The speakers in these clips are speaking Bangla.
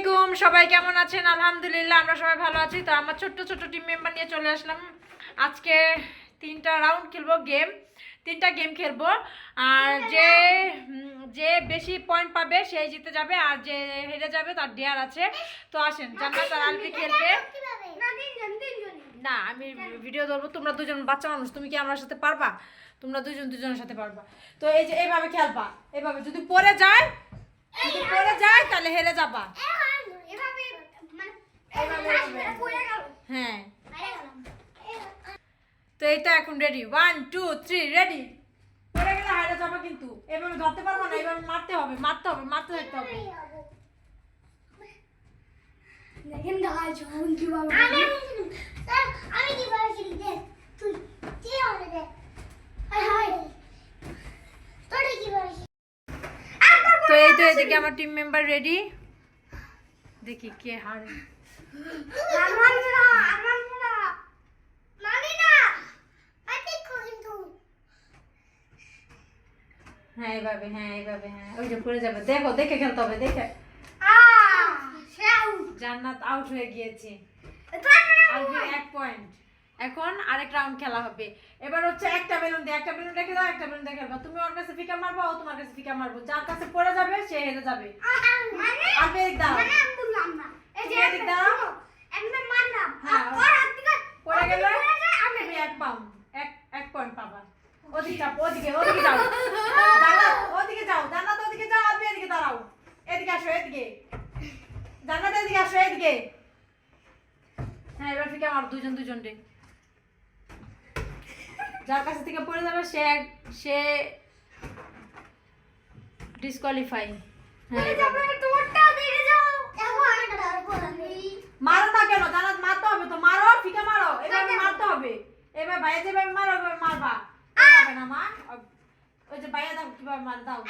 আলাইকুম সবাই কেমন আছেন? আলহামদুলিল্লাহ আমরা সবাই ভালো আছি। তো আমার ছোট্ট ছোট্ট টিম মেম্বার নিয়ে চলে আসলাম। আজকে তিনটা রাউন্ড খেলব গেম তিনটা গেম খেলব। আর যে যে বেশি পয়েন্ট পাবে সেই জিতে যাবে। আর যে হেরে যাবে তার ডেয়ার আছে। তো আসেন জান্নাত আর আলবি খেলবে। না আমি ভিডিও ধরবো। তোমরা দুজন বাচ্চা মানুষ তুমি কি আমার সাথে পারবা? তোমরা দুজন দুজনের সাথে পারবা। তো এই যে এইভাবে খেলবা। এইভাবে যদি পড়ে যায় যদি পড়ে যায় তাহলে হেরে যাবা। হ্যাঁ। তো এইটা এখন ready one two three ready পড়ে গেলে হারে যাবা কিন্তু। এভাবে ধরতে পারব না এভাবে মারতে হবে মারতে হবে মারতে থাকতে হবে। দেখেন গাছ আমি কি বলেছি দেখ তুই কি হবে দেখ হাই হাই তোর কি বলেছি তো এদিকে আমার টিম মেম্বার রেডি দেখি কে হারে। মানি হ্যাঁ এইভাবে হ্যাঁ এইভাবে হ্যাঁ। ওই যে পড়ে যাবে। দেখো দেখে খেলতে হবে দেখে। জান্নাত আউট হয়ে গিয়েছে। এক পয়েন্ট এখন আরেক রাউন্ড খেলা হবে। এবার হচ্ছে একটা বেলুন দিয়ে একটা বেলুন রেখে দাও একটা বেলুন দিয়ে খেলবা তুমি ওর কাছে ফিকা মারবা ও তোমার কাছে ফিকা মারবো। যার কাছে পড়ে যাবে সে হেরে যাবে। আলবি দাও। মানে দাও। আর পড়ে গেলে আমি তুমি এক এক এক পয়েন্ট পাবা। ওদিকে যাও ওদিকে ওদিকে যাও। ওদিকে যাও জান্নাত ওদিকে যাও এদিকে দাঁড়াও। এদিকে আসো এদিকে। জান্নাত এদিকে আসো এদিকে। হ্যাঁ এবার ফিকা মার দুজন দুজন রে। যার কাছে থেকে পড়ে যাবে সে সে ডিসকোয়ালিফাই মারো না কেন? জানাত মারতে হবে তো মারো ফিকা মারো। এভাবে মারতে হবে। এবার ভাইয়া যেভাবে মারো এভাবে মারবা। এভাবে না মা ওই যে দাও কীভাবে মার দাও।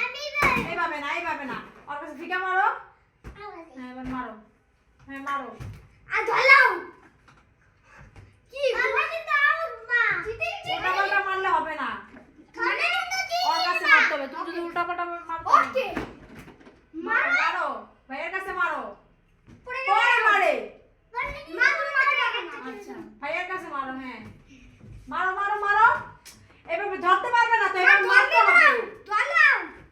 এইভাবে না এইভাবে না। ওর কাছে ফিকা মারো। হ্যাঁ এবার মারো। হ্যাঁ মারো। আর ধরলাম কি আমরা কিন্তু আউট মা জিতে উল্টা পাল্টা মারলে হবে না ধরে তো কি ওর কাছে মারতে হবে তুমি যদি উল্টা পাল্টা মারতে ওকে মারো মারো ভাইয়ের কাছে মারো। পরে মারে। মা তুমি মারো আচ্ছা। ভাইয়ের কাছে মারো হ্যাঁ। মারো মারো মারো। এভাবে ধরতে পারবে না তো এভাবে মারতে হবে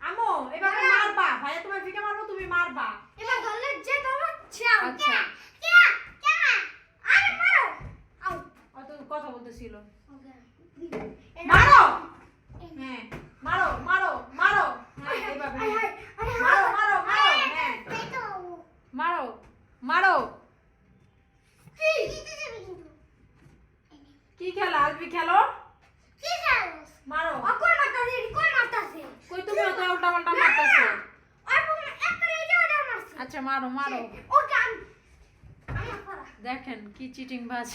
আমো এভাবে মারবা। ভাইয়া তোমার ফিকে মারবো তুমি মারবা এবার ধরলে যে তোমার চাও আচ্ছা। কে কে আরে মারো আউ অত কথা বলতেছিল ওকে মারো হ্যাঁ মারো মারো মারো হ্যাঁ এইভাবে আয় হ্যাঁ। আয় আয় মারো মারো মারো হ্যাঁ এই তো মারো মারো কি জিতে যাবে কিন্তু কি খেলা আলবি খেলো কি খেলোস মারো ও কোন মারতাছে কোন মারতাছে কই তুমি তো উল্টা পাল্টা মারতেছো আর কোন এক করে এই জায়গাটা মারছে মারো। মারো দেখেন কি চিটিং বাজ।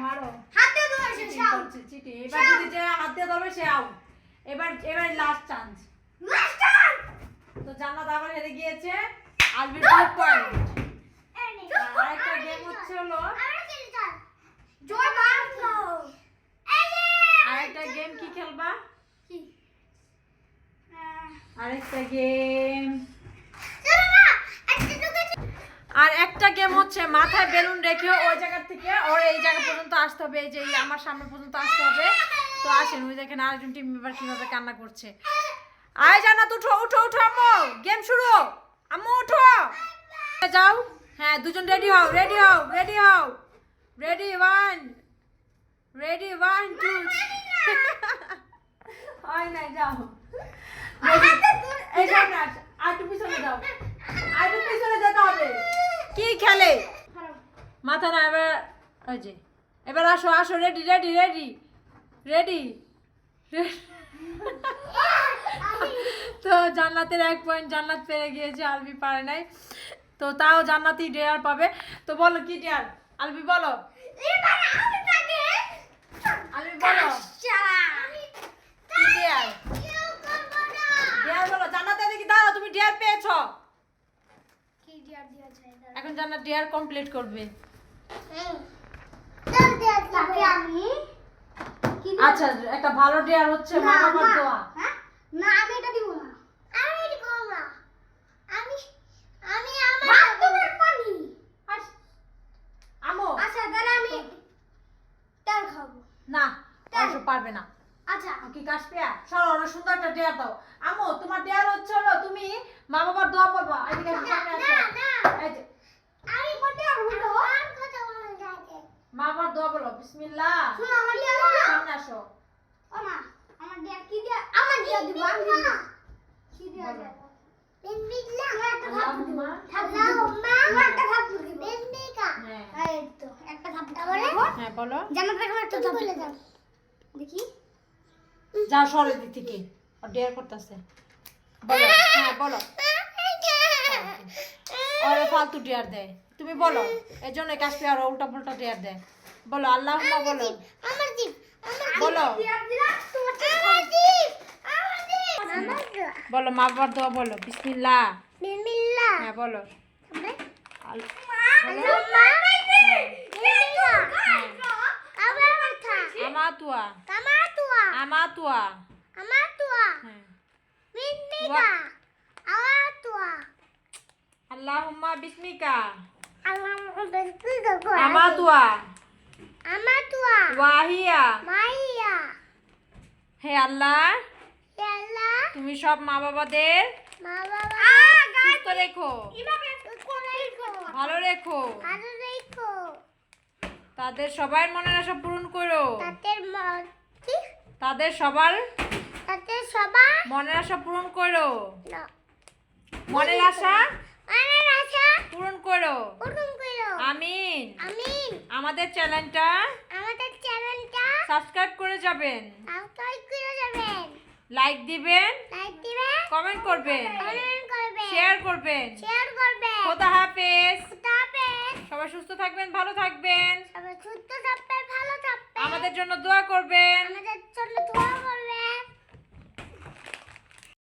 মারো! হাতে ধরেছে চিটিং সাউ চিটিং এবার যদি যে হাত দিয়ে সে আউট এবার এবার লাস্ট চান্স মাস্টার তো জান্নাত আবার হেরে গিয়েছে। আলবির টু পয়েন্ট আরেকটা গেম হচ্ছে হলো আরেকটা গেম কি খেলবা? আরেকটা গেম চলো না একটা ঢুকে আর একটা হচ্ছে মাথায় বেলুন রেখে ওই জায়গা থেকে ওর এই জায়গা পর্যন্ত আসতে হবে এই যে আমার সামনে পর্যন্ত আসতে হবে তো আসেন ওই দেখেন আরেকজন টিম মেম্বার কীভাবে কান্না করছে আয় জান্নাত উঠো উঠো উঠো আম্মু গেম শুরু আম্মু উঠো যাও হ্যাঁ দুজন রেডি হও রেডি হও রেডি হও ready one ready one two হয় না যাও এই সামনে আস আর পিছনে যাও আর পিছনে যেতে হবে মাথা না এবার ওই যে এবার আসো আসো রেডি রেডি রেডি রেডি তো জান্নাতের এক পয়েন্ট জান্নাত পেরে গিয়েছে আলবি পারে নাই। তো তাও জান্নাতি ডেয়ার পাবে। তো বলো কি ডেয়ার আলবি বলো। আলবি বলো। বলো জান্নাতে দেখি দাও তুমি ডেয়ার পেয়েছ। এখন জান্নাত ডেয়ার কমপ্লিট করবে। আচ্ছা একটা ভালো ডেয়ার হচ্ছে দোয়া। হ্যাঁ? না আমি এটা দিব না। আমি এটা করব না। আমি আমি আমার পানি? আমো। আচ্ছা তাহলে আমি তার না পারবে না। আচ্ছা। কি কাশপিয়া সরো সুন্দর একটা ডেয়ার দাও। আমো তোমার ডেয়ার হচ্ছে হলো তুমি মা বাবার দোয়া পড়বা। এদিকে না না আমি মা বাবার দোয়া বলো বিসমিল্লাহ। শোনো আমার দিয়া দাও না। সামনে আসো। ও মা আমার দিয়া কি দিয়া? আমার দিয়া দিব আমি দিব কি দিয়া বলো। দেব? বিসমিল্লাহ একটা থাপ্পড় দিব। আল্লাহুম্মা আল্লাহুম্মা আমার একটা থাপ্পড় দিব। বিসমিকা হ্যাঁ। এই তো একটা থাপ্পড় তারপরে? দেবো হ্যাঁ বলো। জান্নাত রাখলাম একটা তুমি বলে দাও। দেখি। যা সরে দিক থেকে। আর ডেয়ার করতেছে। বলো। হ্যাঁ বলো। ওরে ফালতু ডেয়ার দেয়। তুমি বলো এই জন্য কাশপিয়া আর উল্টা পুল্টা ডেয়ার দেয়। বলো আল্লাহ বলো। আমার জিপ আমার বলো। দিয়া বলো মা বাবার দোয়া বলো বিসমিল্লাহ। বিসমিল্লাহ। হ্যাঁ বলো। আমাতুয়া। কামাতুয়া আমাতুয়া। আমাতুয়া। হ্যাঁ। আল্লাহুম্মা বিসমিকা আল্লাহুম্মা বিসমিকা। আমাতুয়া আমাতুয়া ওয়াহিয়া মাইয়া হে আল্লাহ হে আল্লাহ তুমি সব মা বাবাদের মা বাবা সুস্থ রেখো। ভালো রেখো। ভালো রেখো। তাদের সবার মনের আশা পূরণ করো। তাদের তাদের সবার তাদের সবার মনের আশা পূরণ করো। মনের আশা? মনের আশা পূরণ করো পূরণ করো আমিন আমিন আমাদের চ্যানেলটা আমাদের চ্যানেলটা সাবস্ক্রাইব করে যাবেন। সাবস্ক্রাইব করে যাবেন। লাইক দিবেন। লাইক দিবেন। কমেন্ট করবেন। কমেন্ট করবেন। শেয়ার করবেন। শেয়ার করবেন। খোদা হাফেজ। খোদা হাফেজ। সবাই সুস্থ থাকবেন ভালো থাকবেন। সবাই সুস্থ থাকবেন ভালো থাকবেন। আমাদের জন্য দোয়া করবেন। আমাদের